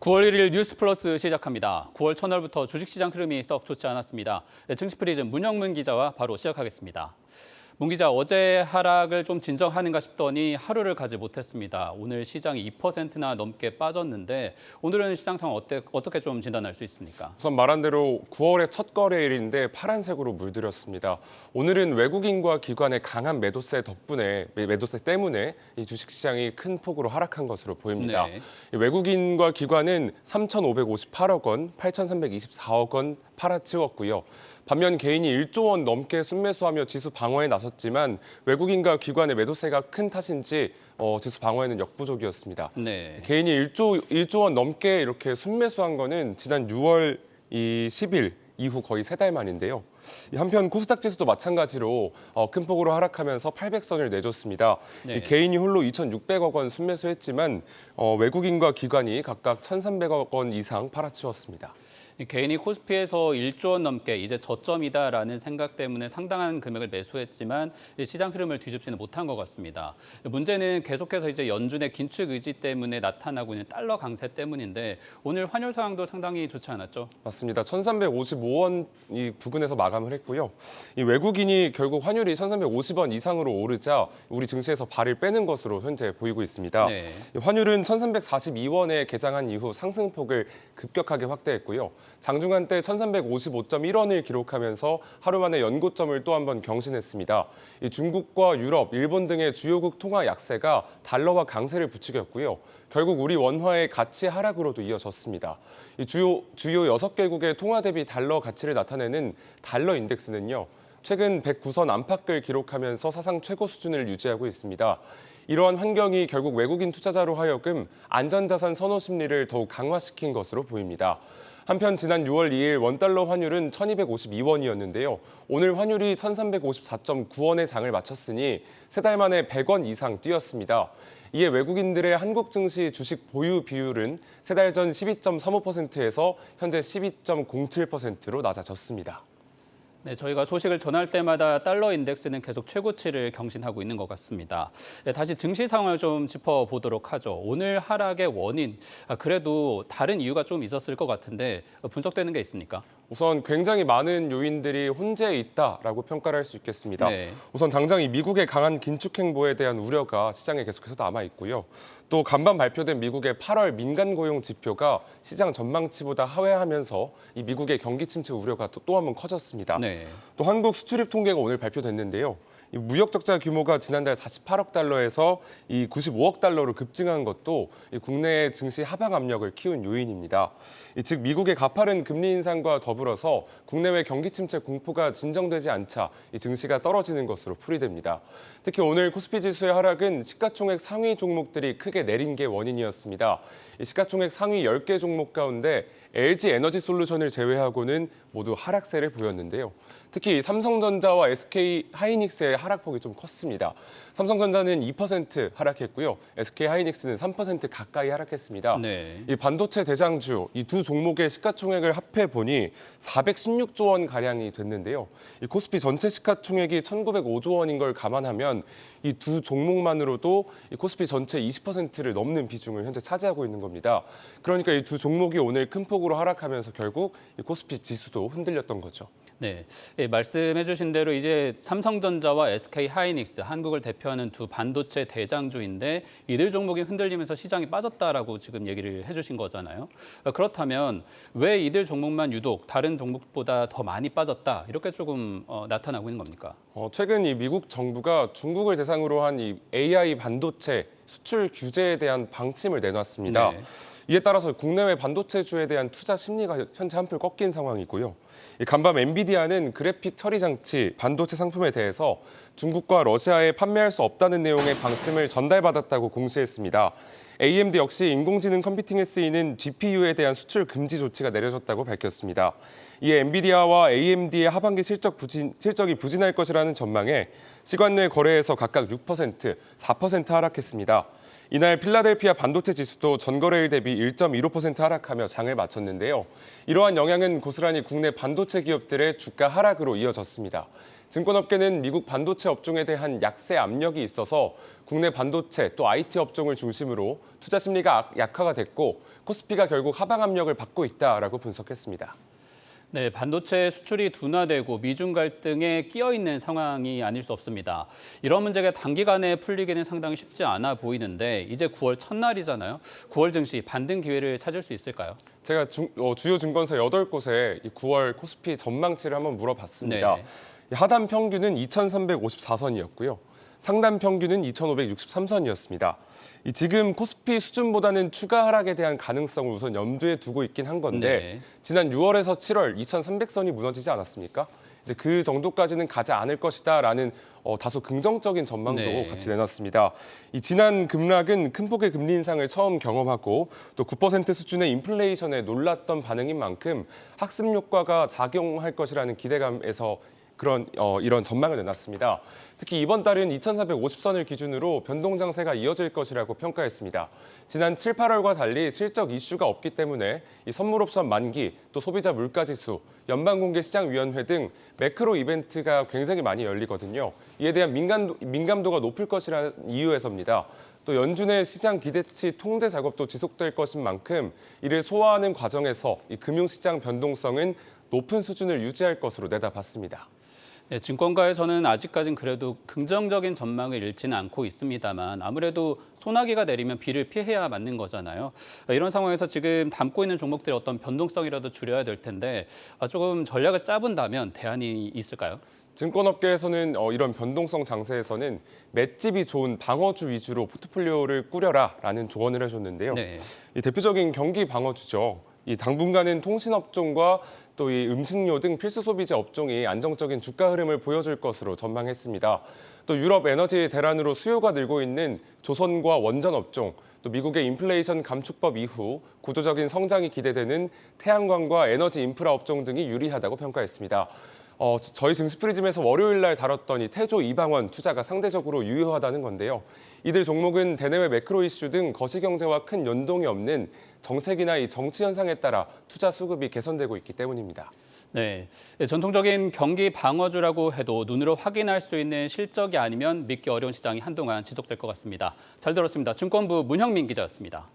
9월 1일 뉴스 플러스 시작합니다. 9월 첫날부터 주식시장 흐름이 썩 좋지 않았습니다. 네, 증시 프리즘 문영문 기자와 바로 시작하겠습니다. 문 기자, 어제 하락을 좀 진정하는가 싶더니 하루를 가지 못했습니다. 오늘 시장이 2%나 넘게 빠졌는데 오늘은 시장 상황 어때, 어떻게 좀 진단할 수 있습니까? 우선 말한 대로 9월의 첫 거래일인데 파란색으로 물들였습니다. 오늘은 외국인과 기관의 강한 매도세 덕분에 매- 매도세 때문에 이 주식시장이 큰 폭으로 하락한 것으로 보입니다. 네. 이 외국인과 기관은 3,558억 원, 8,324억 원 팔아치웠고요. 반면 개인이 1조 원 넘게 순매수하며 지수 방어에 나섰지만 외국인과 기관의 매도세가 큰 탓인지 어, 지수 방어에는 역부족이었습니다. 네. 개인이 1조 1조 원 넘게 이렇게 순매수한 거는 지난 6월 이 10일 이후 거의 세 달 만인데요. 이 한편 코스닥 지수도 마찬가지로 어, 큰 폭으로 하락하면서 800선을 내줬습니다. 네. 이 개인이 홀로 2,600억 원 순매수했지만 어, 외국인과 기관이 각각 1,300억 원 이상 팔아치웠습니다. 이 개인이 코스피에서 1조 원 넘게 이제 저점이다라는 생각 때문에 상당한 금액을 매수했지만 이 시장 흐름을 뒤집지는 못한 것 같습니다. 문제는 계속해서 이제 연준의 긴축 의지 때문에 나타나고 있는 달러 강세 때문인데 오늘 환율 상황도 상당히 좋지 않았죠? 맞습니다. 1,355원 이 부근에서 마감을 했고요. 이 외국인이 결국 환율이 1,350원 이상으로 오르자 우리 증시에서 발을 빼는 것으로 현재 보이고 있습니다. 네. 이 환율은 1,342원에 개장한 이후 상승폭을 급격하게 확대했고요. 장중한 때 1,355.1원을 기록하면서 하루 만에 연고점을 또 한 번 경신했습니다. 이 중국과 유럽, 일본 등의 주요국 통화 약세가 달러와 강세를 부추겼고요. 결국 우리 원화의 가치 하락으로도 이어졌습니다. 이 주요 주요 6개국의 통화 대비 달러 가치를 나타내는 달러 인덱스는요. 최근 109선 안팎을 기록하면서 사상 최고 수준을 유지하고 있습니다. 이러한 환경이 결국 외국인 투자자로 하여금 안전자산 선호 심리를 더욱 강화시킨 것으로 보입니다. 한편 지난 6월 2일 원달러 환율은 1252원이었는데요. 오늘 환율이 1354.9원의 장을 마쳤으니 세 달 만에 100원 이상 뛰었습니다. 이에 외국인들의 한국 증시 주식 보유 비율은 세 달 전 12.35%에서 현재 12.07%로 낮아졌습니다. 네, 저희가 소식을 전할 때마다 달러 인덱스는 계속 최고치를 경신하고 있는 것 같습니다. 네, 다시 증시 상황을 좀 짚어보도록 하죠. 오늘 하락의 원인, 아, 그래도 다른 이유가 좀 있었을 것 같은데 어, 분석되는 게 있습니까? 우선 굉장히 많은 요인들이 혼재해 있다라고 평가를 할 수 있겠습니다. 네. 우선 당장 이 미국의 강한 긴축 행보에 대한 우려가 시장에 계속해서 남아 있고요. 또 간밤 발표된 미국의 8월 민간 고용 지표가 시장 전망치보다 하회하면서 이 미국의 경기 침체 우려가 또 한 번 커졌습니다. 네. 또 한국 수출입 통계가 오늘 발표됐는데요. 이 무역 적자 규모가 지난달 48억 달러에서 이 95억 달러로 급증한 것도 이 국내 증시 하방 압력을 키운 요인입니다. 이즉 미국의 가파른 금리 인상과 더불어서 국내외 경기 침체 공포가 진정되지 않자 이 증시가 떨어지는 것으로 풀이됩니다. 특히 오늘 코스피 지수의 하락은 시가총액 상위 종목들이 크게 내린 게 원인이었습니다. 이 시가총액 상위 10개 종목 가운데 LG 에너지 솔루션을 제외하고는 모두 하락세를 보였는데요. 특히 삼성전자와 SK 하이닉스의 하락폭이 좀 컸습니다. 삼성전자는 2% 하락했고요. SK 하이닉스는 3% 가까이 하락했습니다. 네. 이 반도체 대장주 이 두 종목의 시가총액을 합해 보니 416조 원 가량이 됐는데요. 이 코스피 전체 시가총액이 1,905조 원인 걸 감안하면 이 두 종목만으로도 이 코스피 전체 20%를 넘는 비중을 현재 차지하고 있는 겁니다. 그러니까 이 두 종목이 오늘 큰 폭으로 하락하면서 결국 이 코스피 지수도 흔들렸던 거죠. 네, 예, 말씀해 주신 대로 이제 삼성전자와 SK 하이닉스 한국을 대표 하는 두 반도체 대장주인데 이들 종목이 흔들리면서 시장이 빠졌다라고 지금 얘기를 해주신 거잖아요. 어, 그렇다면 왜 이들 종목만 유독 다른 종목보다 더 많이 빠졌다 이렇게 조금 어, 나타나고 있는 겁니까? 어, 최근 이 미국 정부가 중국을 대상으로 한 이 AI 반도체 수출 규제에 대한 방침을 내놨습니다. 네. 이에 따라서 국내외 반도체주에 대한 투자 심리가 현재 한풀 꺾인 상황이고요. 이 간밤 엔비디아는 그래픽 처리 장치 반도체 상품에 대해서 중국과 러시아에 판매할 수 없다는 내용의 방침을 전달받았다고 공시했습니다. AMD 역시 인공지능 컴퓨팅에 쓰이는 GPU에 대한 수출 금지 조치가 내려졌다고 밝혔습니다. 이에 엔비디아와 AMD의 하반기 실적 부진, 실적이 부진할 것이라는 전망에 시간 내 거래에서 각각 6%, 4% 하락했습니다. 이날 필라델피아 반도체 지수도 전거래일 대비 1.15% 하락하며 장을 마쳤는데요. 이러한 영향은 고스란히 국내 반도체 기업들의 주가 하락으로 이어졌습니다. 증권업계는 미국 반도체 업종에 대한 약세 압력이 있어서 국내 반도체 또 IT 업종을 중심으로 투자 심리가 악- 약화가 됐고 코스피가 결국 하방 압력을 받고 있다라고 분석했습니다. 네, 반도체 수출이 둔화되고 미중 갈등에 끼어 있는 상황이 아닐 수 없습니다. 이런 문제가 단기간에 풀리기는 상당히 쉽지 않아 보이는데 이제 9월 첫날이잖아요. 9월 증시 반등 기회를 찾을 수 있을까요? 제가 중- 어, 주요 증권사 8곳에 9월 코스피 전망치를 한번 물어봤습니다. 네. 이 하단 평균은 2,354선이었고요. 상단 평균은 2,563선이었습니다. 이 지금 코스피 수준보다는 추가 하락에 대한 가능성을 우선 염두에 두고 있긴 한 건데 네. 지난 6월에서 7월 2,300선이 무너지지 않았습니까? 이제 그 정도까지는 가지 않을 것이다라는 어, 다소 긍정적인 전망도 네. 같이 내놨습니다. 이 지난 급락은 큰 폭의 금리 인상을 처음 경험하고 또 9% 수준의 인플레이션에 놀랐던 반응인 만큼 학습 효과가 작용할 것이라는 기대감에서 그런 어, 이런 전망을 내놨습니다. 특히 이번 달은 2,450선을 기준으로 변동 장세가 이어질 것이라고 평가했습니다. 지난 7, 8월과 달리 실적 이슈가 없기 때문에 이 선물 옵션 만기, 또 소비자 물가 지수, 연방공개시장위원회 등 매크로 이벤트가 굉장히 많이 열리거든요. 이에 대한 민감도, 민감도가 높을 것이라는 이유에서입니다. 또 연준의 시장 기대치 통제 작업도 지속될 것인 만큼 이를 소화하는 과정에서 이 금융시장 변동성은 높은 수준을 유지할 것으로 내다봤습니다. 네, 증권가에서는 아직까진 그래도 긍정적인 전망을 잃지는 않고 있습니다만 아무래도 소나기가 내리면 비를 피해야 맞는 거잖아요. 이런 상황에서 지금 담고 있는 종목들의 어떤 변동성이라도 줄여야 될 텐데 아, 조금 전략을 짜본다면 대안이 있을까요? 증권업계에서는 어, 이런 변동성 장세에서는 맷집이 좋은 방어주 위주로 포트폴리오를 꾸려라라는 조언을 해줬는데요. 네. 이 대표적인 경기 방어주죠. 이 당분간은 통신업종과 또 이 음식료 등 필수 소비재 업종이 안정적인 주가 흐름을 보여줄 것으로 전망했습니다. 또 유럽 에너지 대란으로 수요가 늘고 있는 조선과 원전 업종, 또 미국의 인플레이션 감축법 이후 구조적인 성장이 기대되는 태양광과 에너지 인프라 업종 등이 유리하다고 평가했습니다. 어, 저희 증시프리즘에서 월요일 날 다뤘던 이 태조 이방원 투자가 상대적으로 유효하다는 건데요. 이들 종목은 대내외 매크로 이슈 등 거시경제와 큰 연동이 없는 정책이나 이 정치 현상에 따라 투자 수급이 개선되고 있기 때문입니다. 네. 네, 전통적인 경기 방어주라고 해도 눈으로 확인할 수 있는 실적이 아니면 믿기 어려운 시장이 한동안 지속될 것 같습니다. 잘 들었습니다. 증권부 문형민 기자였습니다.